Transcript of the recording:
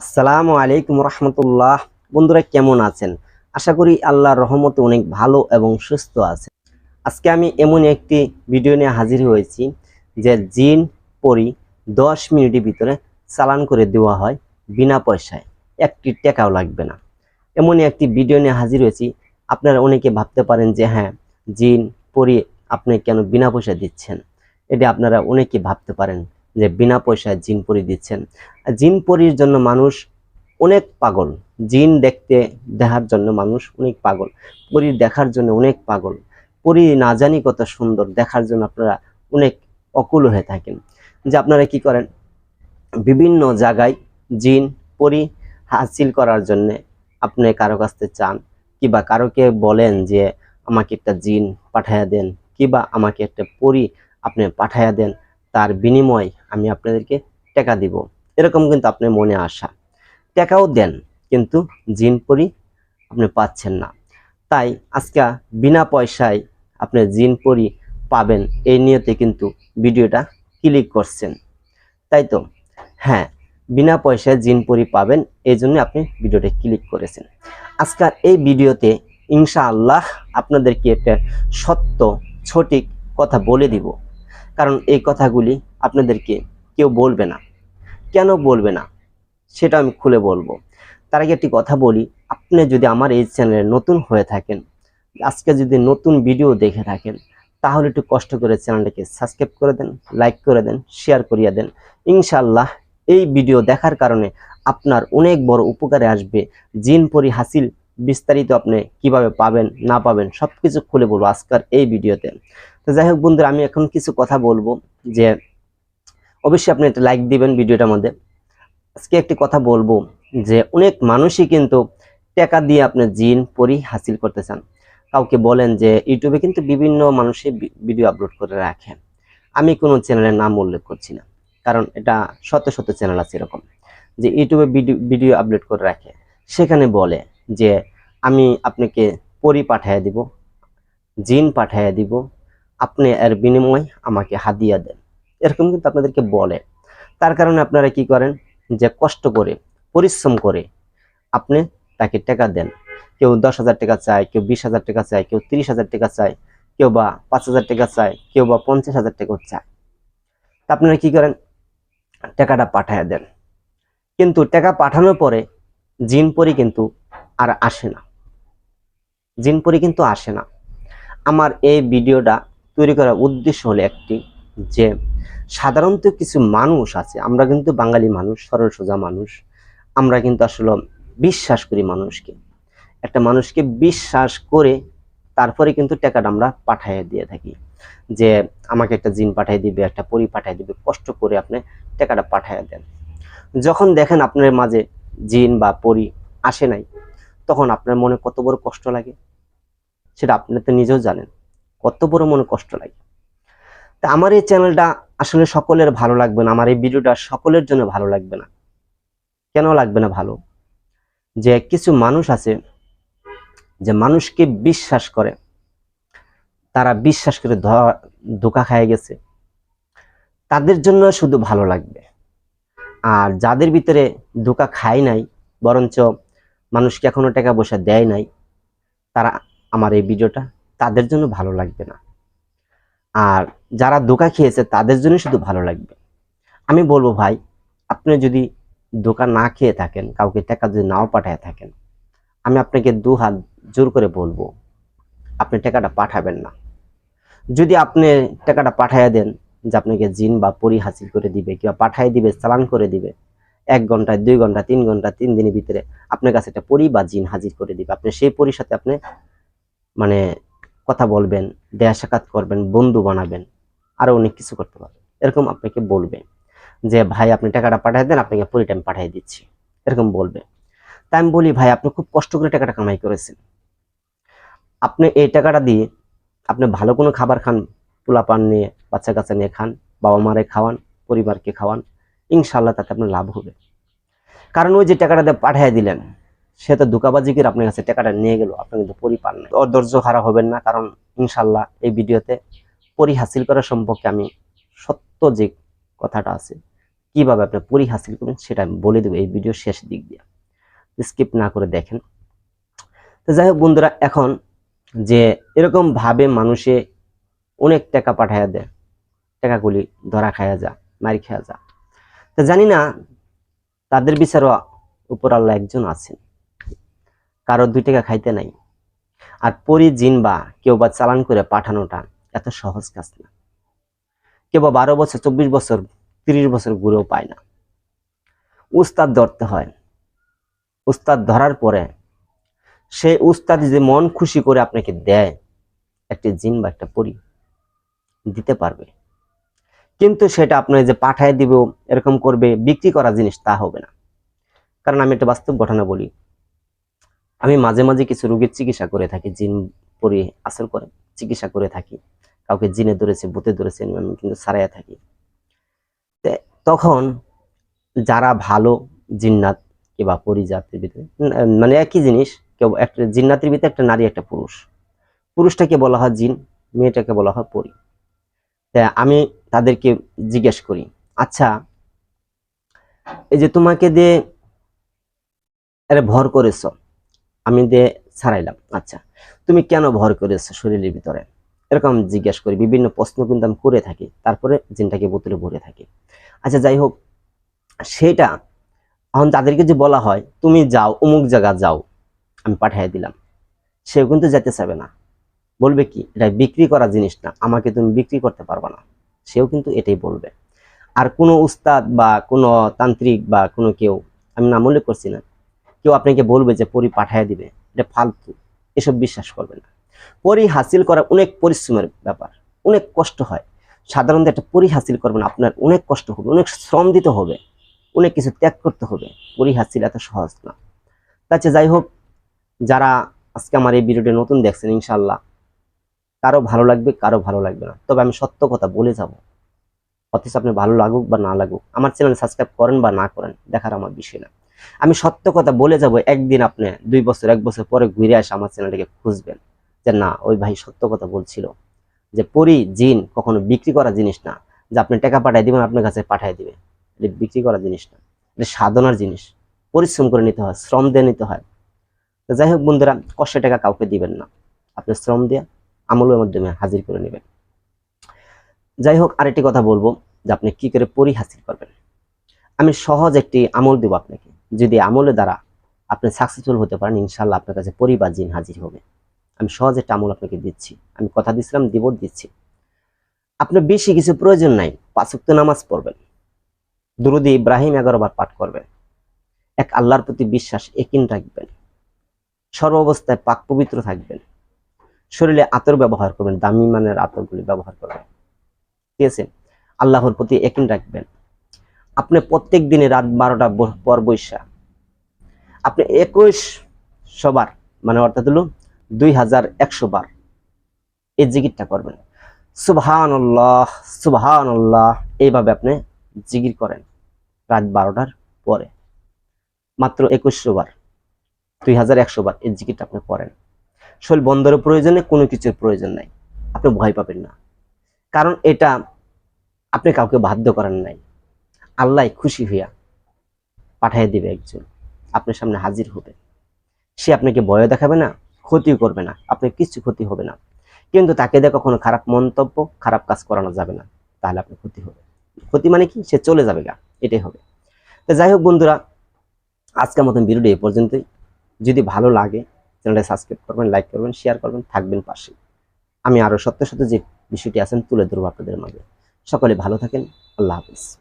আসসালামু আলাইকুম রহমতুল্লাহ। বন্ধুরা, কেমন আছেন? আশা করি আল্লাহর রহমতে অনেক ভালো এবং সুস্থ আছেন। আজকে আমি এমন একটি ভিডিও নিয়ে হাজির হয়েছি, যে জিন পরি দশ মিনিটের ভিতরে চালান করে দেওয়া হয় বিনা পয়সায়। একটি টাকাও লাগবে না। এমনই একটি ভিডিও নিয়ে হাজির হয়েছি। আপনারা অনেকে ভাবতে পারেন যে হ্যাঁ জিন পরি আপনি কেন বিনা পয়সা দিচ্ছেন? এটা আপনারা অনেকে ভাবতে পারেন। যে বিনা পয়সায় জিন পরি দিচ্ছেন। জিন পরির জন্য মানুষ অনেক পাগল। জিন দেখতে, দেখার জন্য মানুষ অনেক পাগল। পরি দেখার জন্য অনেক পাগল। পরি না জানি কত সুন্দর, দেখার জন্য আপনারা অনেক অকুল হয়ে থাকেন। যে আপনারা কি করেন? বিভিন্ন জায়গায় জিন পরি হাসিল করার জন্য আপনি কারও কাছ চান, কিবা কারোকে বলেন যে আমাকে একটা জিন পাঠাইয়া দেন, কিবা আমাকে একটা পরি আপনি পাঠাইয়া দেন। তার বিনিময় আমি আপনাদেরকে টাকা দিব। এরকম কিন্তু আপনার মনে আসা টাকাও দেন, কিন্তু জিন পরি আপনি পাচ্ছেন না। তাই আজকে বিনা পয়সায় আপনি জিন পরি পাবেন, এই নিয়তে কিন্তু ভিডিওটা ক্লিক করছেন। তাই তো? হ্যাঁ বিনা পয়সায় জিন পরি পাবেন, এই জন্য আপনি ভিডিওটা ক্লিক করেছেন। আজকের এই ভিডিওতে ইনশাআল্লাহ আপনাদেরকে একটা সত্য, সঠিক কথা বলে দিব। কারণ এই কথাগুলি আপনাদেরকে কেউ বলবে না। কেন বলবে না? সেটা আমি খুলে বলব। তার আগে একটি কথা বলি, আপনি যদি আমার এই চ্যানেলে নতুন হয়ে থাকেন, আজকে যদি নতুন ভিডিও দেখে থাকেন, তাহলে একটু কষ্ট করে চ্যানেলটাকে সাবস্ক্রাইব করে দেন, লাইক করে দেন, শেয়ার করিয়ে দেন। ইনশাল্লাহ এই ভিডিও দেখার কারণে আপনার অনেক বড় উপকারে আসবে। জিন পরি হাসিল বিস্তারিত আপনি কীভাবে পাবেন, না পাবেন সব কিছু খুলে বলব আজকের এই ভিডিওতে। তো যাই হোক বন্ধুরা, আমি এখন কিছু কথা বলব যে অবশ্যই আপনি একটা লাইক দিবেন ভিডিওটার মধ্যে। আজকে একটি কথা বলব যে অনেক মানুষই কিন্তু টাকা দিয়ে আপনি জিন, পরি হাসিল করতে চান। কাউকে বলেন যে ইউটিউবে কিন্তু বিভিন্ন মানুষই ভিডিও আপলোড করে রাখে। আমি কোনো চ্যানেলের নাম উল্লেখ করছি না, কারণ এটা শত শত চ্যানেল আছে এরকম। যে ইউটিউবে ভিডিও ভিডিও আপলোড করে রাখে। সেখানে বলে যে, আমি আপনাকে পরি পাঠিয়ে দিব, জিন পাঠিয়ে দিব আপনি এর বিনিময় আমাকে হাদিয়া দেন। এরকম কিন্তু আপনাদেরকে বলে। তার কারণে আপনারা কি করেন? যে কষ্ট করে, পরিশ্রম করে আপনি তাকে টাকা দেন। কেউ দশ হাজার টাকা চায়, কেউ বিশ হাজার টাকা চায়, কেউ তিরিশ হাজার টাকা চায়, কেউ বা পাঁচ হাজার টাকা চায়, কেউ বা পঞ্চাশ হাজার টাকাও চায়। তা আপনারা কি করেন? টাকাটা পাঠায় দেন। কিন্তু টাকা পাঠানোর পরে জিন পরি কিন্তু আর আসে না। জিন পরি কিন্তু আসে না। আমার এই ভিডিওটা তৈরি করার উদ্দেশ্য হলো একটি, যে সাধারণত কিছু মানুষ আছে, আমরা কিন্তু বাঙালি মানুষ, সরল সোজা মানুষ, আমরা কিন্তু আসলে বিশ্বাস করি মানুষকে। একটা মানুষকে বিশ্বাস করে তারপরে কিন্তু টাকাটা আমরা পাঠিয়ে দিয়ে থাকি। যে আমাকে একটা জিন পাঠিয়ে দিবে, একটা পরি পাঠিয়ে দিবে, কষ্ট করে আপনি টাকাটা পাঠিয়ে দেন। যখন দেখেন আপনার মাঝে জিন বা পরি আসে নাই, তখন আপনার মনে কত বড় কষ্ট লাগে? সেটা আপনি তো নিজেও জানেন। কত বড় মনে কষ্ট লাগে। তা আমার এই চ্যানেলটা আসলে সকলের ভালো লাগবে না, আমার এই ভিডিওটা সকলের জন্য ভালো লাগবে না। কেন লাগবে না ভালো? যে কিছু মানুষ আছে, যে মানুষকে বিশ্বাস করে, তারা বিশ্বাস করে ধোকা খায় গেছে। তাদের জন্য শুধু ভালো লাগবে। আর যাদের ভিতরে ধোকা খায় নাই, বরঞ্চ মানুষকে এখনও টাকা পয়সা দেয় নাই, তারা আমার এই ভিডিওটা তাদের জন্য ভালো লাগবে না। আর যারা দোকা খেয়েছে, তাদের জন্য শুধু ভালো লাগবে। আমি বলব ভাই, আপনি যদি ধোকা না খেয়ে থাকেন, কাউকে টাকা যদি নাও পাঠায় থাকেন, আমি আপনাকে দু হাত জোর করে বলব, আপনি টাকাটা পাঠাবেন না। যদি আপনি টাকাটা পাঠাইয়া দেন যে আপনাকে জিন বা পরি হাসিল করে দিবে, কিংবা পাঠাই দিবে, চালান করে দিবে, এক ঘন্টায়, দুই ঘণ্টা তিন ঘণ্টা তিন দিনের ভিতরে আপনার কাছে একটা পরি বা জিন হাজির করে দিবে। আপনি সেই পরির সাথে আপনি মানে কথা বলবেন, দেয়া সাক্ষাৎ করবেন, বন্ধু বানাবেন, আরও অনেক কিছু করতে পারবেন। এরকম আপনাকে বলবে যে, ভাই, আপনি টাকাটা পাঠিয়ে দেন, আপনাকে পরি টাইম পাঠিয়ে দিচ্ছি। এরকম বলবে। তাই আমি বলি, ভাই, আপনি খুব কষ্ট করে টাকাটা কামাই করেছেন। আপনি এই টাকাটা দিয়ে আপনি ভালো কোনো খাবার খান পোলা পান নিয়ে বাচ্চা কাচ্চা নিয়ে খান বাবা মারে খাওয়ান, পরিবারকে খাওয়ান ইনশাল্লাহ তাতে আপনার লাভ হবে। কারণ ওই যে টাকাটা দিয়ে পাঠিয়ে দিলেন সে তো ধোকাবাজি করে আপনার কাছে টাকাটা নিয়ে গেল, আপনি কিন্তু পরি পান না। অধৈর্য হারা হবেন না, কারণ ইনশাল্লাহ এই ভিডিওতে পরি হাসিল করা সম্পর্কে আমি সত্য যে কথাটা আছে, কীভাবে আপনি পরি হাসিল করবেন সেটা আমি বলে দেবো এই ভিডিও শেষ দিক দিয়ে। স্কিপ না করে দেখেন। তো যাই হোক বন্ধুরা, এখন যে এরকম ভাবে মানুষে অনেক টাকা পাঠাইয়া দেয়, টাকাগুলি ধরা খায়া যা, মারি খায়া যা। তো জানি না, তাদের বিচারও উপর আল্লাহ একজন আছেন। কারও দুই টাকা খাইতে নাই। আর পরি জিন বা কেউ বা চালান করে পাঠানোটা এত সহজ কাজ না। কেউ বা বারো বছর, চব্বিশ বছর, তিরিশ বছর ঘুরেও পায় না। উস্তাদ ধরতে হয়। উস্তাদ ধরার পরে সেই উস্তাদ যে মন খুশি করে আপনাকে দেয়, একটি জিন বা একটা পরি দিতে পারবে। কিন্তু সেটা আপনার যে পাঠায় দিব, এরকম করবে, বিক্রি করা জিনিস তা হবে না। কারণ আমি একটা বাস্তব ঘটনা বলি। আমি মাঝে মাঝে কিছু রোগীর চিকিৎসা করে থাকি, জিন পরি আসর করে, চিকিৎসা করে থাকি। কাউকে জিনে ধরেছে ভূতে ধরেছে, আমি কিন্তু সারাইয়া থাকি। তখন যারা ভালো জিন্নাত কিংবা পরিজাতের ভিতরে মানে একই জিনিস, কেউ একটা জিন্নাতের ভিতরে একটা নারী, একটা পুরুষ। পুরুষটাকে বলা হয় জিন, মেয়েটাকে বলা হয় পরি। তা আমি তাদেরকে জিজ্ঞেস করি আচ্ছা এই যে তোমাকে দিয়ে আরে ভর করেছ আমি দিয়ে ছাড়াইলাম। আচ্ছা তুমি কেন ভর করেছ শরীরের ভিতরে? এরকম জিজ্ঞেস করি, বিভিন্ন প্রশ্ন কিন্তু আমি করে থাকি, তারপরে জিনটাকে বোতলে ভরে থাকি। আচ্ছা যাই হোক, সেটা, এখন তাদেরকে যে বলা হয়, তুমি যাও, অমুক জায়গা যাও, আমি পাঠিয়ে দিলাম। সেও কিন্তু যেতে চাবে না। বলবে কি, এটা বিক্রি করা জিনিস না, আমাকে তুমি বিক্রি করতে পারবে না। সেও কিন্তু এটাই বলবে। আর কোনো উস্তাদ বা কোনো তান্ত্রিক বা কোনো কেউ, আমি নাম উল্লেখ করছি না কেউ আপনাকে বলবে যে পরি পাঠায় দিবে, এটা ফালতু, এসব বিশ্বাস করবে না। পরি হাসিল করা অনেক পরিশ্রমের ব্যাপার, অনেক কষ্ট হয়। সাধারণত একটা পরি হাসিল করবেন, আপনার অনেক কষ্ট হবে, অনেক শ্রম দিতে হবে, অনেক কিছু ত্যাগ করতে হবে। পরি হাসিল এত সহজ না। তাছে যাই হোক, যারা আজকে আমার এই ভিডিওটি নতুন দেখছেন ইনশাল্লাহ কারও ভালো লাগবে, কারও ভালো লাগবে না। তবে আমি সত্য কথা বলে যাব। অথচ আপনি ভালো লাগুক বা না লাগুক, আমার চ্যানেল সাবস্ক্রাইব করেন বা না করেন, দেখার আমার বিষয় না। আমি সত্য কথা বলে যাব, একদিন আপনি দুই বছর, এক বছর পরে ঘুরে আসে আমার চ্যানেলটাকে খুঁজবেন। যে না, ওই ভাই সত্য কথা বলছিল। যে পরি, জিন কখনো বিক্রি করা জিনিস না। যে আপনি টাকা পাঠাই দিবেন, আপনার কাছে পাঠাই দিবে। এটা বিক্রি করা জিনিস না। এটা সাধনার জিনিস। পরিশ্রম করে নিতে হয়, শ্রম দিয়ে নিতে হয়। তো যাই হোক বন্ধুরা, কষ্ট টাকা কাউকে দিবেন না। আপনি শ্রম দিয়ে আমলের মাধ্যমে হাজির করে নেবেন। যাই হোক, আরেকটি কথা বলব যে আপনি কি করে পরি হাসিল করবেন। আমি সহজ একটি আমল দেব আপনাকে। যদি আমলের দ্বারা আপনি সাকসেসফুল হতে পারেন ইনশাল্লাহ আপনার কাছে পরিবার জিন হাজির হবে। আমি সহজ একটা আমল আপনাকে দিচ্ছি। আমি কথা দিচ্ছিলাম দিব, দিচ্ছি। আপনার বেশি কিছু প্রয়োজন নাই পাঁচক্ত নামাজ পড়বেন। দুরুদি ইব্রাহিম এগারো বার পাঠ করবেন। এক আল্লাহর প্রতি বিশ্বাস, একিন রাখবেন। সর্বাবস্থায় পাক পবিত্র থাকবেন। শরীরে আতর ব্যবহার করবেন, দামি মানের আতরগুলি ব্যবহার করবেন। ঠিক আছে? আল্লাহর প্রতি একিন রাখবেন। আপনি প্রত্যেক দিনে রাত বারোটা পর বৈশা। আপনি একুশ সবার মানে অর্থাৎ হলো দুই হাজার একশো বার এই জিকিরটা করবেন। সুবহান আল্লাহ সুবহান এইভাবে আপনি জিকির করেন রাত বারোটার পরে। মাত্র একুশশো বার দুই হাজার একশো বার এই জিকিরটা আপনি করেন। শরীর বন্ধের প্রয়োজনে কোনো কিছুর প্রয়োজন নাই, আপনি ভয় পাবেন না। কারণ এটা আপনি কাউকে বাধ্য করেন নাই। আল্লাহ খুশি হইয়া পাঠিয়ে দিবে একজন। আপনার সামনে হাজির হবে। সে আপনাকে ভয় দেখাবে না, ক্ষতিও করবে না, আপনার কিছু ক্ষতি হবে না। কিন্তু তাকে দিয়ে কখনো খারাপ মন্তব্য, খারাপ কাজ করানো যাবে না। তাহলে আপনার ক্ষতি হবে। ক্ষতি মানে কি? সে চলে যাবে গা, এটাই হবে। তো যাই হোক বন্ধুরা, আজকের মতন ভিডিওটি এ পর্যন্তই। যদি ভালো লাগে, চ্যানেলটা সাবস্ক্রাইব করবেন, লাইক করবেন, শেয়ার করবেন, থাকবেন পাশে। আমি আরও সত্য সত্য যে বিষয়টি আছেন, তুলে ধরবো আপনাদের মাঝে। সকলে ভালো থাকেন, আল্লাহ হাফিজ।